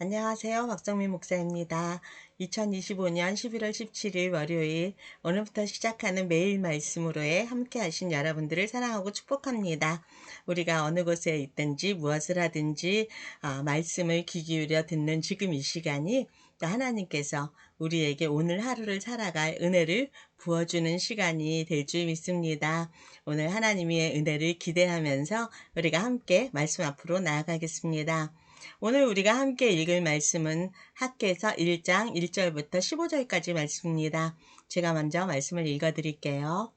안녕하세요. 박정민 목사입니다. 2025년 11월 17일 월요일 오늘부터 시작하는 매일 말씀으로의 함께 하신 여러분들을 사랑하고 축복합니다. 우리가 어느 곳에 있든지 무엇을 하든지 어, 말씀을 귀 기울여 듣는 지금 이 시간이 또 하나님께서 우리에게 오늘 하루를 살아갈 은혜를 부어주는 시간이 될 줄 믿습니다. 오늘 하나님의 은혜를 기대하면서 우리가 함께 말씀 앞으로 나아가겠습니다. 오늘 우리가 함께 읽을 말씀은 학계에서 1장 1절부터 15절까지 말씀입니다. 제가 먼저 말씀을 읽어 드릴게요.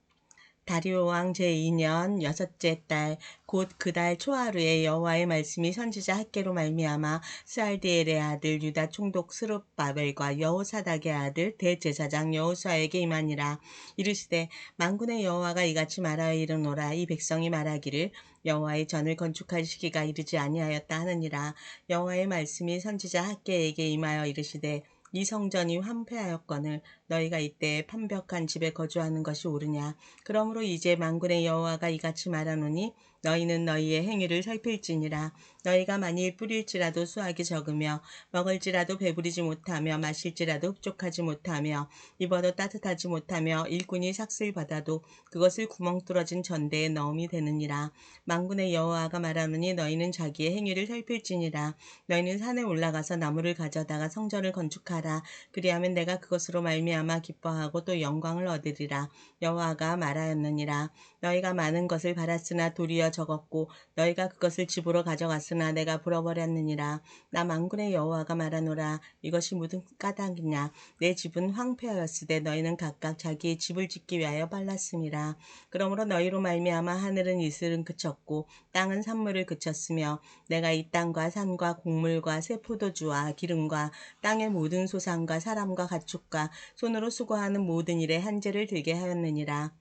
다리오 왕 제2년 여섯째 달 곧 그 달 초하루에 여호와의 말씀이 선지자 학계로 말미암아 스알디엘의 아들 유다 총독 스룹바벨과 여호사닥의 아들 대제사장 여호수아에게 임하니라. 이르시되 만군의 여호와가 이같이 말하여 이르노라. 이 백성이 말하기를 여호와의 전을 건축할 시기가 이르지 아니하였다 하느니라. 여호와의 말씀이 선지자 학계에게 임하여 이르시되 이 성전이 황폐하였거늘 너희가 이때 판벽한 집에 거주하는 것이 옳으냐? 그러므로 이제 만군의 여호와가 이같이 말하노니 너희는 너희의 행위를 살필지니라 너희가 만일 뿌릴지라도 수확이 적으며 먹을지라도 배부리지 못하며 마실지라도 흡족하지 못하며 입어도 따뜻하지 못하며 일꾼이 삭슬 받아도 그것을 구멍 뚫어진 전대에 넣음이 되느니라. 만군의 여호와가 말하노니 너희는 자기의 행위를 살필지니라. 너희는 산에 올라가서 나무를 가져다가 성전을 건축하라. 그리하면 내가 그것으로 말미암아 기뻐하고 또 영광을 얻으리라. 여호와가 말하였느니라. 너희가 많은 것을 바랐으나 도리어 적었고 너희가 그것을 집으로 가져갔으나 내가 불어버렸느니라. 나 만군의 여호와가 말하노라. 이것이 무슨 까닭이냐? 내 집은 황폐하였으되 너희는 각각 자기의 집을 짓기 위하여 발랐음이라. 그러므로 너희로 말미암아 하늘은 이슬은 그쳤고 땅은 산물을 그쳤으며 내가 이 땅과 산과 곡물과 새 포도주와 기름과 땅의 모든 소산과 사람과 가축과 손으로 수고하는 모든 일에 한재를 들게 하였느니라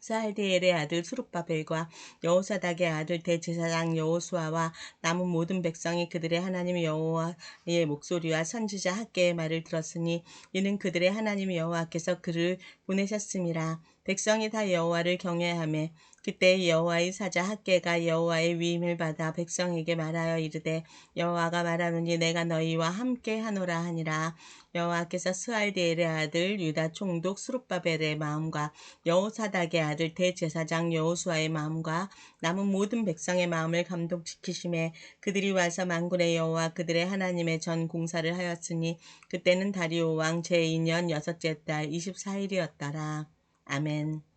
스알디엘의 아들 수룹바벨과 여호사닥의 아들 대제사장 여호수아와 남은 모든 백성이 그들의 하나님 여호와의 목소리와 선지자 학계의 말을 들었으니 이는 그들의 하나님 여호와께서 그를 보내셨음이라. 백성이 다 여호와를 경외하며 그때 여호와의 사자 학계가 여호와의 위임을 받아 백성에게 말하여 이르되 여호와가 말하노니 내가 너희와 함께 하노라 하니라 여호와께서 스알디엘의 아들 유다 총독 수룹바벨의 마음과 여호사닥의 아들 대제사장 여호수아의 마음과 남은 모든 백성의 마음을 감동시키심에 그들이 와서 만군의 여호와 그들의 하나님의 전 공사를 하였으니 그때는 다리오 왕 제2년 여섯째 달 24일이었더라. 아멘.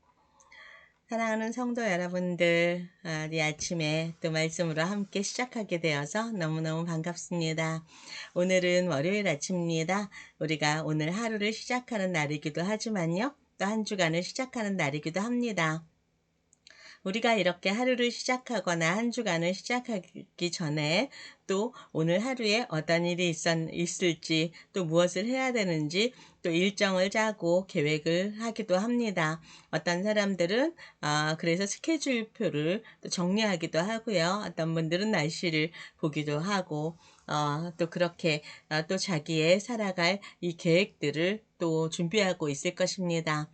사랑하는 성도 여러분들, 아, 이 아침에 또 말씀으로 함께 시작하게 되어서 너무너무 반갑습니다. 오늘은 월요일 아침입니다. 우리가 오늘 하루를 시작하는 날이기도 하지만요, 또 한 주간을 시작하는 날이기도 합니다. 우리가 이렇게 하루를 시작하거나 한 주간을 시작하기 전에 또 오늘 하루에 어떤 일이 있었, 있을지 또 무엇을 해야 되는지 또 일정을 짜고 계획을 하기도 합니다. 어떤 사람들은 아, 그래서 스케줄표를 또 정리하기도 하고요. 어떤 분들은 날씨를 보기도 하고 어, 또 그렇게 어, 또 자기의 살아갈 이 계획들을 또 준비하고 있을 것입니다.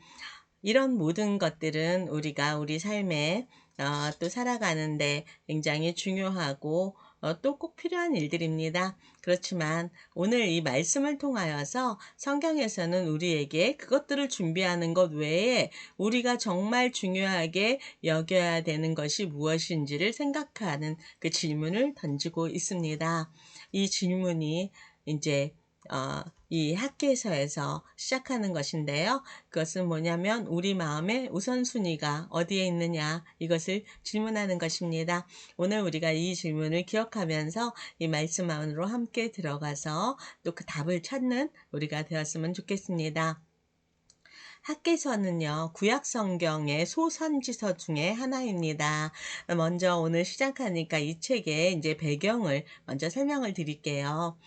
이런 모든 것들은 우리가 우리 삶에 어, 또 살아가는데 굉장히 중요하고 어, 또 꼭 필요한 일들입니다. 그렇지만 오늘 이 말씀을 통하여서 성경에서는 우리에게 그것들을 준비하는 것 외에 우리가 정말 중요하게 여겨야 되는 것이 무엇인지를 생각하는 그 질문을 던지고 있습니다. 이 질문이 이제 어, 이 학계서에서 시작하는 것인데요. 그것은 뭐냐면 우리 마음의 우선순위가 어디에 있느냐 이것을 질문하는 것입니다. 오늘 우리가 이 질문을 기억하면서 이 말씀 안으로 함께 들어가서 또 그 답을 찾는 우리가 되었으면 좋겠습니다. 학계서는요, 구약 성경의 소선지서 중에 하나입니다. 먼저 오늘 시작하니까 이 책의 이제 배경을 먼저 설명을 드릴게요.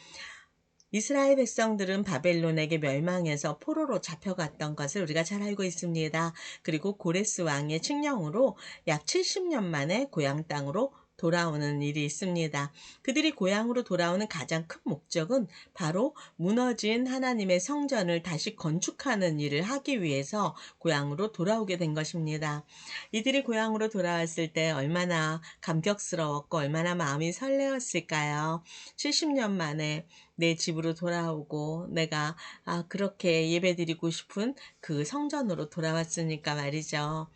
이스라엘 백성들은 바벨론에게 멸망해서 포로로 잡혀갔던 것을 우리가 잘 알고 있습니다. 그리고 고레스 왕의 칙령으로 약 70년 만에 고향 땅으로 돌아오는 일이 있습니다. 그들이 고향으로 돌아오는 가장 큰 목적은 바로 무너진 하나님의 성전을 다시 건축하는 일을 하기 위해서 고향으로 돌아오게 된 것입니다. 이들이 고향으로 돌아왔을 때 얼마나 감격스러웠고 얼마나 마음이 설레었을까요? 70년 만에 내 집으로 돌아오고 내가 아 그렇게 예배드리고 싶은 그 성전으로 돌아왔으니까 말이죠.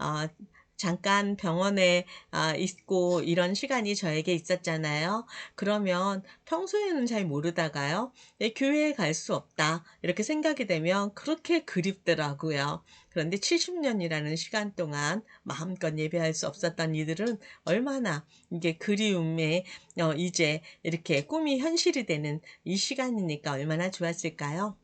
어, 잠깐 병원에 아, 있고 이런 시간이 저에게 있었잖아요. 그러면 평소에는 잘 모르다가요. 내 교회에 갈 수 없다. 이렇게 생각이 되면 그렇게 그립더라고요. 그런데 70년이라는 시간 동안 마음껏 예배할 수 없었던 이들은 얼마나 이게 그리움에 어, 이제 이렇게 꿈이 현실이 되는 이 시간이니까 얼마나 좋았을까요?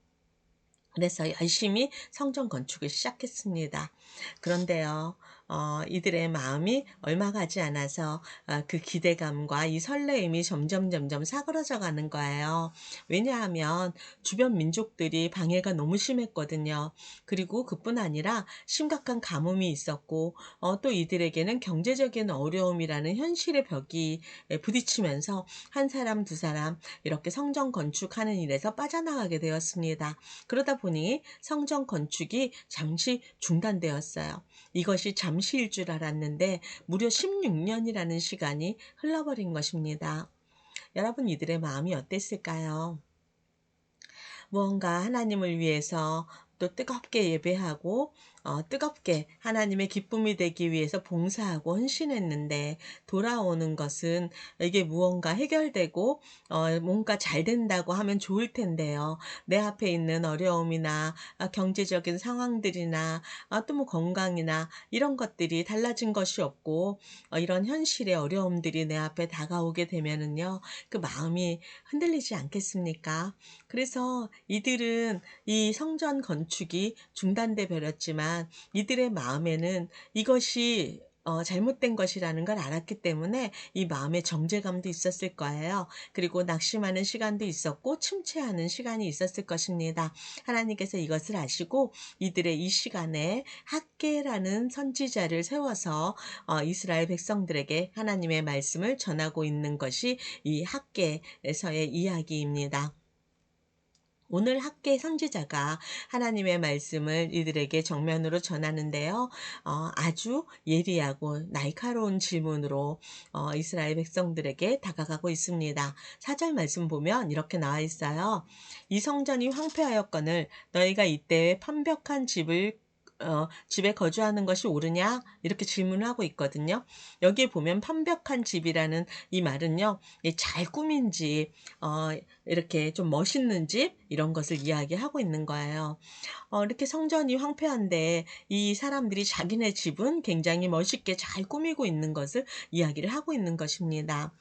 그래서 열심히 성전 건축을 시작했습니다. 그런데요, 어, 이들의 마음이 얼마 가지 않아서 어, 그 기대감과 이 설레임이 점점 점점 사그러져 가는 거예요. 왜냐하면 주변 민족들이 방해가 너무 심했거든요. 그리고 그뿐 아니라 심각한 가뭄이 있었고 어, 또 이들에게는 경제적인 어려움이라는 현실의 벽이 부딪히면서 한 사람 두 사람 이렇게 성전 건축하는 일에서 빠져나가게 되었습니다. 그러다 보니 성전 건축이 잠시 중단되었어요. 이것이 잠시 일 줄 알았는데 무려 16년이라는 시간이 흘러버린 것입니다. 여러분 이들의 마음이 어땠을까요? 무언가 하나님을 위해서 또 뜨겁게 예배하고 어, 뜨겁게 하나님의 기쁨이 되기 위해서 봉사하고 헌신했는데 돌아오는 것은 이게 무언가 해결되고 어, 뭔가 잘 된다고 하면 좋을 텐데요. 내 앞에 있는 어려움이나 아, 경제적인 상황들이나 아, 또뭐 건강이나 이런 것들이 달라진 것이 없고 어, 이런 현실의 어려움들이 내 앞에 다가오게 되면은요 그 마음이 흔들리지 않겠습니까? 그래서 이들은 이 성전 건축이 중단돼 버렸지만 있지만 이들의 마음에는 이것이 어, 잘못된 것이라는 걸 알았기 때문에 이 마음의 정제감도 있었을 거예요. 그리고 낙심하는 시간도 있었고 침체하는 시간이 있었을 것입니다. 하나님께서 이것을 아시고 이들의 이 시간에 학계라는 선지자를 세워서 어, 이스라엘 백성들에게 하나님의 말씀을 전하고 있는 것이 이 학계에서의 이야기입니다. 오늘 학계 선지자가 하나님의 말씀을 이들에게 정면으로 전하는데요. 어, 아주 예리하고 날카로운 질문으로 어, 이스라엘 백성들에게 다가가고 있습니다. 사절 말씀 보면 이렇게 나와 있어요. 이 성전이 황폐하였거늘 너희가 이때 판벽한 집을 어, 집에 거주하는 것이 옳으냐? 이렇게 질문을 하고 있거든요. 여기에 보면 판벽한 집이라는 이 말은요, 잘 꾸민 집, 어, 이렇게 좀 멋있는 집, 이런 것을 이야기하고 있는 거예요. 어, 이렇게 성전이 황폐한데 이 사람들이 자기네 집은 굉장히 멋있게 잘 꾸미고 있는 것을 이야기를 하고 있는 것입니다.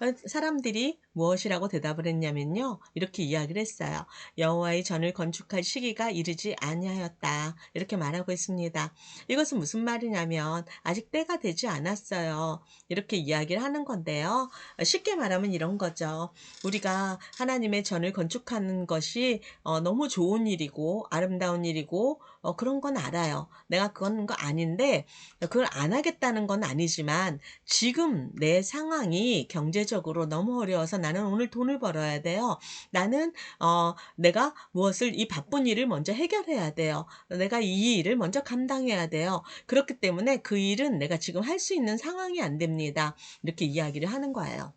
어, 사람들이 무엇이라고 대답을 했냐면요. 이렇게 이야기를 했어요. 여호와의 전을 건축할 시기가 이르지 아니하였다. 이렇게 말하고 있습니다. 이것은 무슨 말이냐면 아직 때가 되지 않았어요. 이렇게 이야기를 하는 건데요. 쉽게 말하면 이런 거죠. 우리가 하나님의 전을 건축하는 것이 어, 너무 좋은 일이고 아름다운 일이고 어, 그런 건 알아요. 내가 그건 거 아닌데 그걸 안 하겠다는 건 아니지만 지금 내 상황이 경제적 으로 너무 어려워서 나는 오늘 돈을 벌어야 돼요. 나는 어, 내가 무엇을 이 바쁜 일을 먼저 해결해야 돼요. 내가 이 일을 먼저 감당해야 돼요. 그렇기 때문에 그 일은 내가 지금 할 수 있는 상황이 안 됩니다. 이렇게 이야기를 하는 거예요.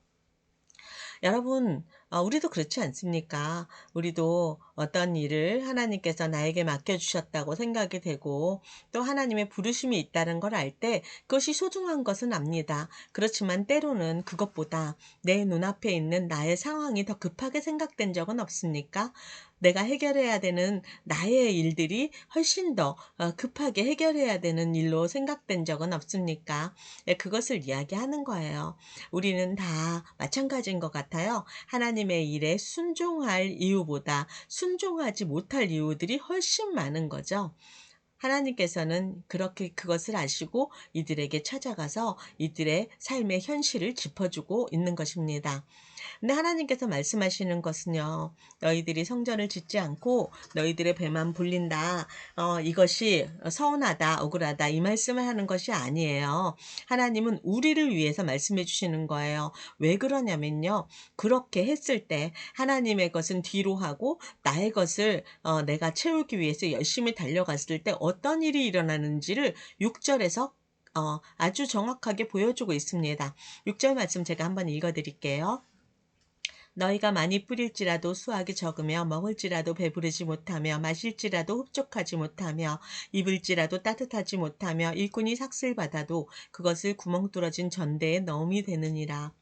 여러분, 어, 우리도 그렇지 않습니까? 우리도 어떤 일을 하나님께서 나에게 맡겨주셨다고 생각이 되고 또 하나님의 부르심이 있다는 걸 알 때 그것이 소중한 것은 압니다. 그렇지만 때로는 그것보다 내 눈앞에 있는 나의 상황이 더 급하게 생각된 적은 없습니까? 내가 해결해야 되는 나의 일들이 훨씬 더 어, 급하게 해결해야 되는 일로 생각된 적은 없습니까? 네, 그것을 이야기하는 거예요. 우리는 다 마찬가지인 것 같아요. 하나님 의 일에 순종할 이유보다 순종하지 못할 이유들이 훨씬 많은 거죠. 하나님께서는 그렇게 그것을 아시고 이들에게 찾아가서 이들의 삶의 현실을 짚어주고 있는 것입니다. 근데 하나님께서 말씀하시는 것은요, 너희들이 성전을 짓지 않고 너희들의 배만 불린다. 어, 이것이 서운하다, 억울하다 이 말씀을 하는 것이 아니에요. 하나님은 우리를 위해서 말씀해 주시는 거예요. 왜 그러냐면요, 그렇게 했을 때 하나님의 것은 뒤로 하고 나의 것을 어, 내가 채우기 위해서 열심히 달려갔을 때 어떤 일이 일어나는지를 6절에서 어, 아주 정확하게 보여주고 있습니다. 6절 말씀 제가 한번 읽어드릴게요. 너희가 많이 뿌릴지라도 수확이 적으며 먹을지라도 배부르지 못하며 마실지라도 흡족하지 못하며 입을지라도 따뜻하지 못하며 일꾼이 삭슬 받아도 그것을 구멍 뚫어진 전대에 넣음이 되느니라.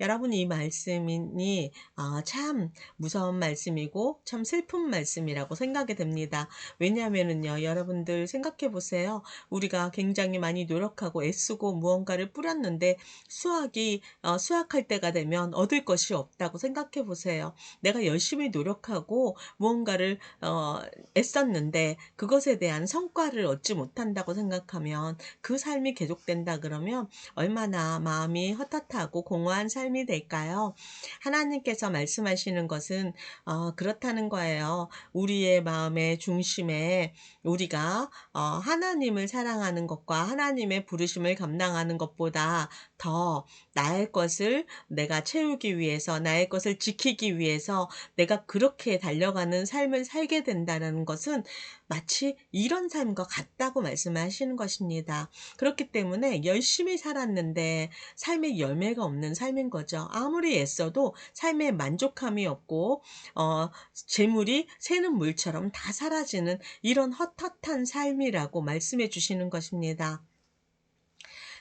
여러분 이 말씀이 어, 참 무서운 말씀이고 참 슬픈 말씀이라고 생각이 됩니다. 왜냐하면은요 여러분들 생각해 보세요. 우리가 굉장히 많이 노력하고 애쓰고 무언가를 뿌렸는데 수확이 어, 수확할 때가 되면 얻을 것이 없다고 생각해 보세요. 내가 열심히 노력하고 무언가를 어, 애썼는데 그것에 대한 성과를 얻지 못한다고 생각하면 그 삶이 계속된다 그러면 얼마나 마음이 헛헛하고 공허한 삶 삶이 될까요? 하나님께서 말씀하시는 것은 어, 그렇다는 거예요. 우리의 마음의 중심에 우리가 어, 하나님을 사랑하는 것과 하나님의 부르심을 감당하는 것보다 더 나의 것을 내가 채우기 위해서 나의 것을 지키기 위해서 내가 그렇게 달려가는 삶을 살게 된다는 것은 마치 이런 삶과 같다고 말씀하시는 것입니다. 그렇기 때문에 열심히 살았는데 삶의 열매가 없는 삶인 거죠. 아무리 애써도 삶에 만족함이 없고 어, 재물이 새는 물처럼 다 사라지는 이런 헛헛한 삶이라고 말씀해 주시는 것입니다.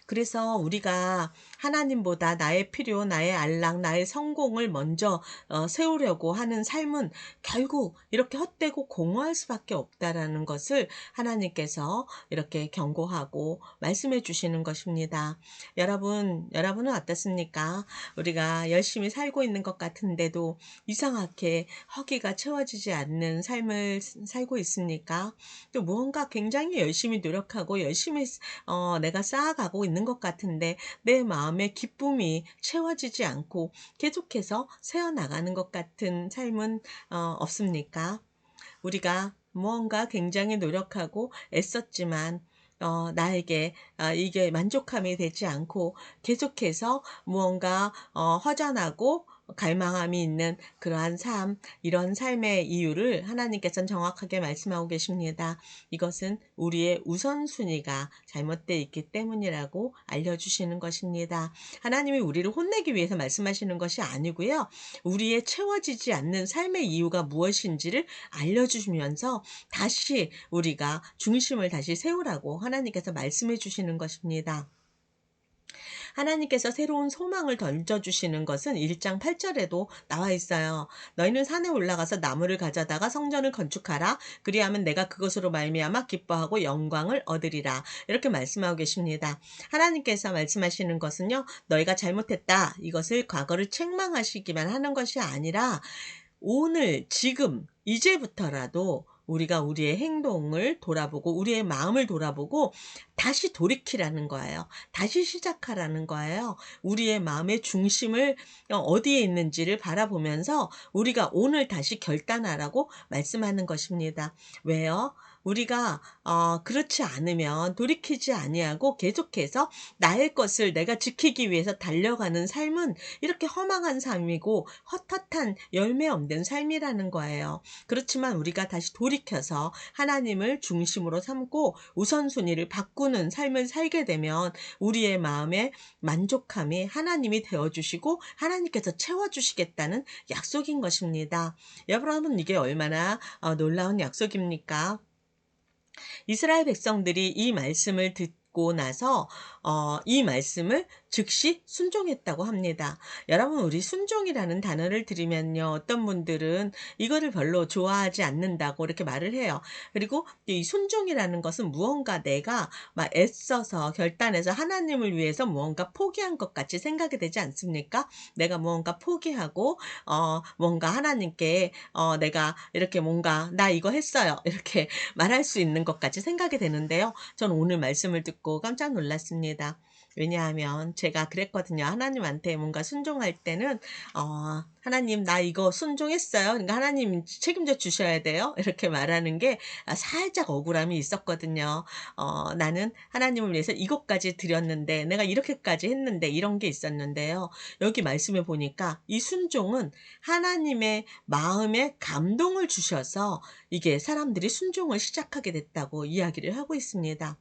그래서 우리가 하나님보다 나의 필요, 나의 안락, 나의 성공을 먼저 어, 세우려고 하는 삶은 결국 이렇게 헛되고 공허할 수밖에 없다라는 것을 하나님께서 이렇게 경고하고 말씀해 주시는 것입니다. 여러분, 여러분은 어떻습니까? 우리가 열심히 살고 있는 것 같은데도 이상하게 허기가 채워지지 않는 삶을 살고 있습니까? 또 무언가 굉장히 열심히 노력하고 열심히 어, 내가 쌓아가고 있는 것 같은데 내 마음의 기쁨이 채워지지 않고 계속해서 새어나가는 것 같은 삶은 어, 없습니까? 우리가 무언가 굉장히 노력하고 애썼지만 어, 나에게 어, 이게 만족함이 되지 않고 계속해서 무언가 어, 허전하고 갈망함이 있는 그러한 삶, 이런 삶의 이유를 하나님께서는 정확하게 말씀하고 계십니다. 이것은 우리의 우선순위가 잘못되어 있기 때문이라고 알려주시는 것입니다. 하나님이 우리를 혼내기 위해서 말씀하시는 것이 아니고요. 우리의 채워지지 않는 삶의 이유가 무엇인지를 알려주시면서 다시 우리가 중심을 다시 세우라고 하나님께서 말씀해 주시는 것입니다. 하나님께서 새로운 소망을 던져주시는 것은 1장 8절에도 나와 있어요. 너희는 산에 올라가서 나무를 가져다가 성전을 건축하라. 그리하면 내가 그것으로 말미암아 기뻐하고 영광을 얻으리라. 이렇게 말씀하고 계십니다. 하나님께서 말씀하시는 것은요. 너희가 잘못했다. 이것을 과거를 책망하시기만 하는 것이 아니라 오늘 지금 이제부터라도 우리가 우리의 행동을 돌아보고 우리의 마음을 돌아보고 다시 돌이키라는 거예요. 다시 시작하라는 거예요. 우리의 마음의 중심을 어디에 있는지를 바라보면서 우리가 오늘 다시 결단하라고 말씀하는 것입니다. 왜요? 우리가 어, 그렇지 않으면 돌이키지 아니하고 계속해서 나의 것을 내가 지키기 위해서 달려가는 삶은 이렇게 허망한 삶이고 헛헛한 열매 없는 삶이라는 거예요. 그렇지만 우리가 다시 돌이켜서 하나님을 중심으로 삼고 우선순위를 바꾸는 삶을 살게 되면 우리의 마음에 만족함이 하나님이 되어주시고 하나님께서 채워주시겠다는 약속인 것입니다. 여러분 이게 얼마나 어, 놀라운 약속입니까? 이스라엘 백성들이 이 말씀을 듣고 나서 어, 이 말씀을 즉시 순종했다고 합니다. 여러분 우리 순종이라는 단어를 들으면요 어떤 분들은 이거를 별로 좋아하지 않는다고 이렇게 말을 해요. 그리고 이 순종이라는 것은 무언가 내가 막 애써서 결단해서 하나님을 위해서 무언가 포기한 것 같이 생각이 되지 않습니까? 내가 무언가 포기하고 어 뭔가 하나님께 어 내가 이렇게 뭔가 나 이거 했어요 이렇게 말할 수 있는 것 같이 생각이 되는데요. 저는 오늘 말씀을 듣고 깜짝 놀랐습니다. 왜냐하면 제가 그랬거든요. 하나님한테 뭔가 순종할 때는 어, 하나님 나 이거 순종했어요. 그러니까 하나님 책임져 주셔야 돼요. 이렇게 말하는 게 아, 살짝 억울함이 있었거든요. 어, 나는 하나님을 위해서 이것까지 드렸는데 내가 이렇게까지 했는데 이런 게 있었는데요. 여기 말씀에 보니까 이 순종은 하나님의 마음에 감동을 주셔서 이게 사람들이 순종을 시작하게 됐다고 이야기를 하고 있습니다.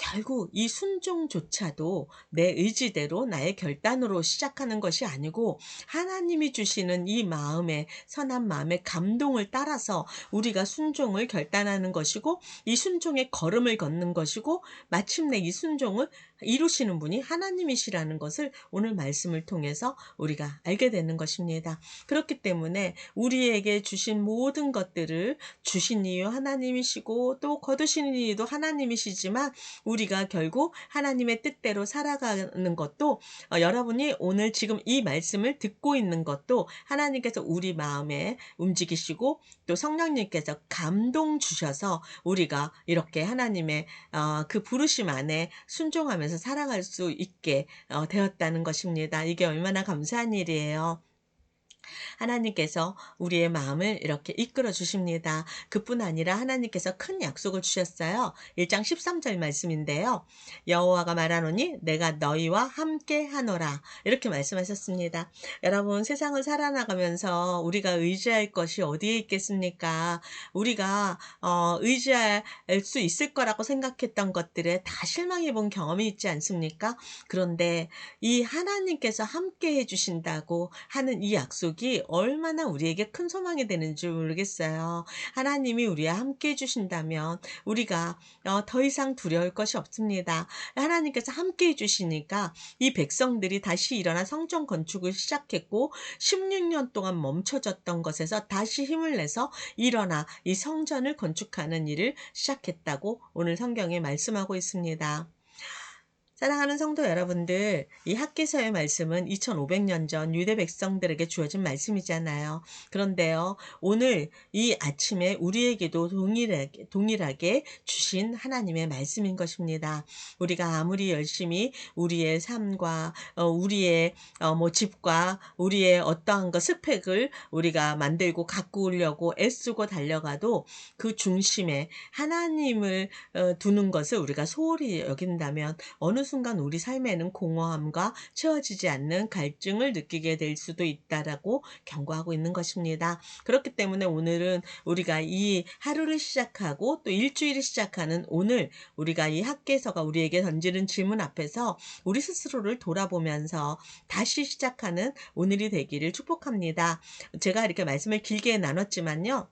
결국 이 순종조차도 내 의지대로 나의 결단으로 시작하는 것이 아니고 하나님이 주시는 이 마음의 선한 마음의 감동을 따라서 우리가 순종을 결단하는 것이고 이 순종의 걸음을 걷는 것이고 마침내 이 순종을 이루시는 분이 하나님이시라는 것을 오늘 말씀을 통해서 우리가 알게 되는 것입니다. 그렇기 때문에 우리에게 주신 모든 것들을 주신 이유 하나님이시고 또 거두시는 이유도 하나님이시지만 우리가 결국 하나님의 뜻대로 살아가는 것도 어, 여러분이 오늘 지금 이 말씀을 듣고 있는 것도 하나님께서 우리 마음에 움직이시고 또 성령님께서 감동 주셔서 우리가 이렇게 하나님의 어, 그 부르심 안에 순종하면서 살아갈 수 있게 어, 되었다는 것입니다. 이게 얼마나 감사한 일이에요. 하나님께서 우리의 마음을 이렇게 이끌어 주십니다. 그뿐 아니라 하나님께서 큰 약속을 주셨어요. 1장 13절 말씀인데요. 여호와가 말하노니 내가 너희와 함께 하노라. 이렇게 말씀하셨습니다. 여러분 세상을 살아나가면서 우리가 의지할 것이 어디에 있겠습니까? 우리가 어, 의지할 수 있을 거라고 생각했던 것들에 다 실망해 본 경험이 있지 않습니까? 그런데 이 하나님께서 함께 해주신다고 하는 이 약속이 얼마나 우리에게 큰 소망이 되는지 모르겠어요. 하나님이 우리와 함께 해주신다면 우리가 어, 더 이상 두려울 것이 없습니다. 하나님께서 함께 해주시니까 이 백성들이 다시 일어나 성전 건축을 시작했고 16년 동안 멈춰졌던 것에서 다시 힘을 내서 일어나 이 성전을 건축하는 일을 시작했다고 오늘 성경에 말씀하고 있습니다. 사랑하는 성도 여러분들, 이 학계서의 말씀은 2500년 전 유대 백성들에게 주어진 말씀이잖아요. 그런데요, 오늘 이 아침에 우리에게도 동일하게, 동일하게 주신 하나님의 말씀인 것입니다. 우리가 아무리 열심히 우리의 삶과, 어, 우리의 어, 뭐 집과 우리의 어떠한 것 스펙을 우리가 만들고 가꾸려고 애쓰고 달려가도 그 중심에 하나님을 어, 두는 것을 우리가 소홀히 여긴다면 어느 순간 우리 삶에는 공허함과 채워지지 않는 갈증을 느끼게 될 수도 있다라고 경고하고 있는 것입니다. 그렇기 때문에 오늘은 우리가 이 하루를 시작하고 또 일주일을 시작하는 오늘 우리가 이 학계서가 우리에게 던지는 질문 앞에서 우리 스스로를 돌아보면서 다시 시작하는 오늘이 되기를 축복합니다. 제가 이렇게 말씀을 길게 나눴지만요.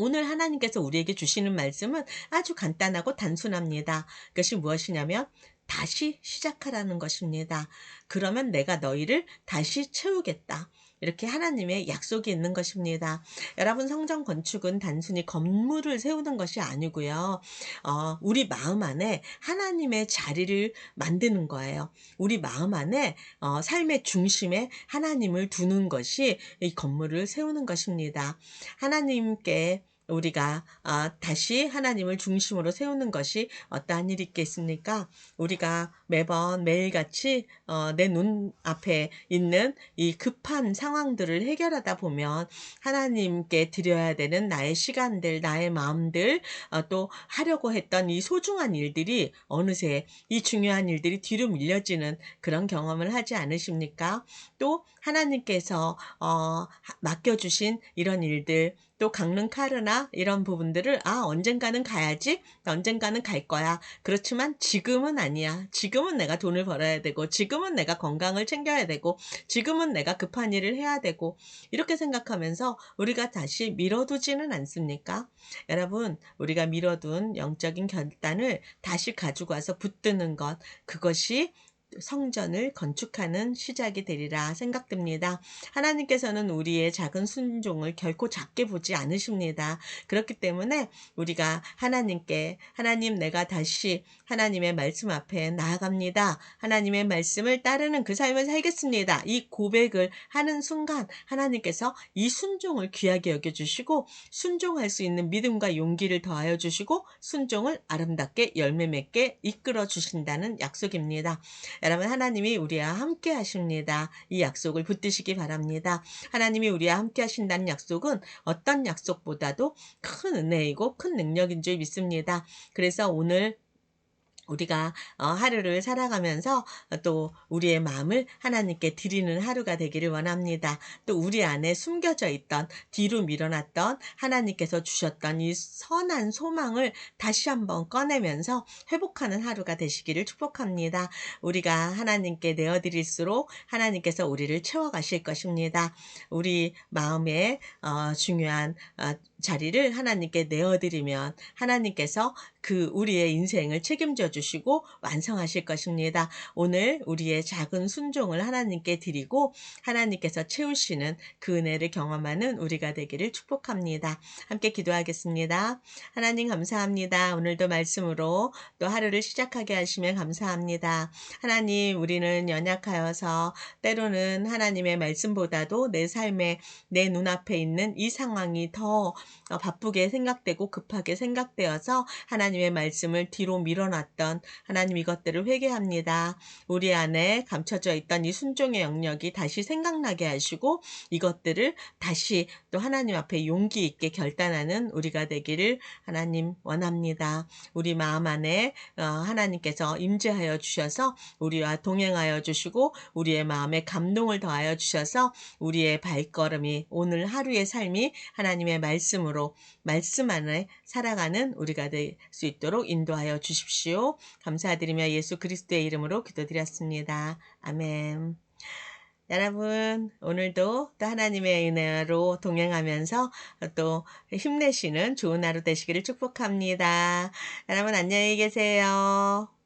오늘 하나님께서 우리에게 주시는 말씀은 아주 간단하고 단순합니다. 그것이 무엇이냐면 다시 시작하라는 것입니다. 그러면 내가 너희를 다시 채우겠다. 이렇게 하나님의 약속이 있는 것입니다. 여러분 성전 건축은 단순히 건물을 세우는 것이 아니고요. 어, 우리 마음 안에 하나님의 자리를 만드는 거예요. 우리 마음 안에 어, 삶의 중심에 하나님을 두는 것이 이 건물을 세우는 것입니다. 하나님께 우리가 아, 다시 하나님을 중심으로 세우는 것이 어떠한 일이 있겠습니까? 우리가 매번 매일같이 어, 내 눈 앞에 있는 이 급한 상황들을 해결하다 보면 하나님께 드려야 되는 나의 시간들, 나의 마음들, 어, 또 하려고 했던 이 소중한 일들이 어느새 이 중요한 일들이 뒤로 밀려지는 그런 경험을 하지 않으십니까? 또 하나님께서 어, 맡겨주신 이런 일들, 또 강릉 카르나 이런 부분들을 아 언젠가는 가야지? 언젠가는 갈 거야. 그렇지만 지금은 아니야. 지금은 내가 돈을 벌어야 되고 지금은 내가 건강을 챙겨야 되고 지금은 내가 급한 일을 해야 되고 이렇게 생각하면서 우리가 다시 미뤄두지는 않습니까? 여러분 우리가 미뤄둔 영적인 결단을 다시 가지고 와서 붙드는 것 그것이 성전을 건축하는 시작이 되리라 생각됩니다. 하나님께서는 우리의 작은 순종을 결코 작게 보지 않으십니다. 그렇기 때문에 우리가 하나님께 하나님 내가 다시 하나님의 말씀 앞에 나아갑니다. 하나님의 말씀을 따르는 그 삶을 살겠습니다. 이 고백을 하는 순간 하나님께서 이 순종을 귀하게 여겨주시고 순종할 수 있는 믿음과 용기를 더하여 주시고 순종을 아름답게 열매 맺게 이끌어 주신다는 약속입니다. 여러분 하나님이 우리와 함께 하십니다. 이 약속을 붙드시기 바랍니다. 하나님이 우리와 함께 하신다는 약속은 어떤 약속보다도 큰 은혜이고 큰 능력인 줄 믿습니다. 그래서 오늘 우리가 어, 하루를 살아가면서 또 우리의 마음을 하나님께 드리는 하루가 되기를 원합니다. 또 우리 안에 숨겨져 있던 뒤로 밀어놨던 하나님께서 주셨던 이 선한 소망을 다시 한번 꺼내면서 회복하는 하루가 되시기를 축복합니다. 우리가 하나님께 내어드릴수록 하나님께서 우리를 채워가실 것입니다. 우리 마음에 어, 중요한 어, 자리를 하나님께 내어드리면 하나님께서 그 우리의 인생을 책임져 주시고 완성하실 것입니다. 오늘 우리의 작은 순종을 하나님께 드리고 하나님께서 채우시는 그 은혜를 경험하는 우리가 되기를 축복합니다. 함께 기도하겠습니다. 하나님 감사합니다. 오늘도 말씀으로 또 하루를 시작하게 하시면 감사합니다. 하나님 우리는 연약하여서 때로는 하나님의 말씀보다도 내 삶에 내 눈앞에 있는 이 상황이 더 어, 바쁘게 생각되고 급하게 생각되어서 하나님의 말씀을 뒤로 밀어놨던 하나님 이것들을 회개합니다. 우리 안에 감춰져 있던 이 순종의 영역이 다시 생각나게 하시고 이것들을 다시 또 하나님 앞에 용기 있게 결단하는 우리가 되기를 하나님 원합니다. 우리 마음 안에 어, 하나님께서 임재하여 주셔서 우리와 동행하여 주시고 우리의 마음에 감동을 더하여 주셔서 우리의 발걸음이 오늘 하루의 삶이 하나님의 말씀으로 말씀 안에 살아가는 우리가 될 수 있도록 인도하여 주십시오. 감사드리며 예수 그리스도의 이름으로 기도드렸습니다. 아멘. 여러분, 오늘도 또 하나님의 은혜로 동행하면서 또 힘내시는 좋은 하루 되시기를 축복합니다. 여러분, 안녕히 계세요.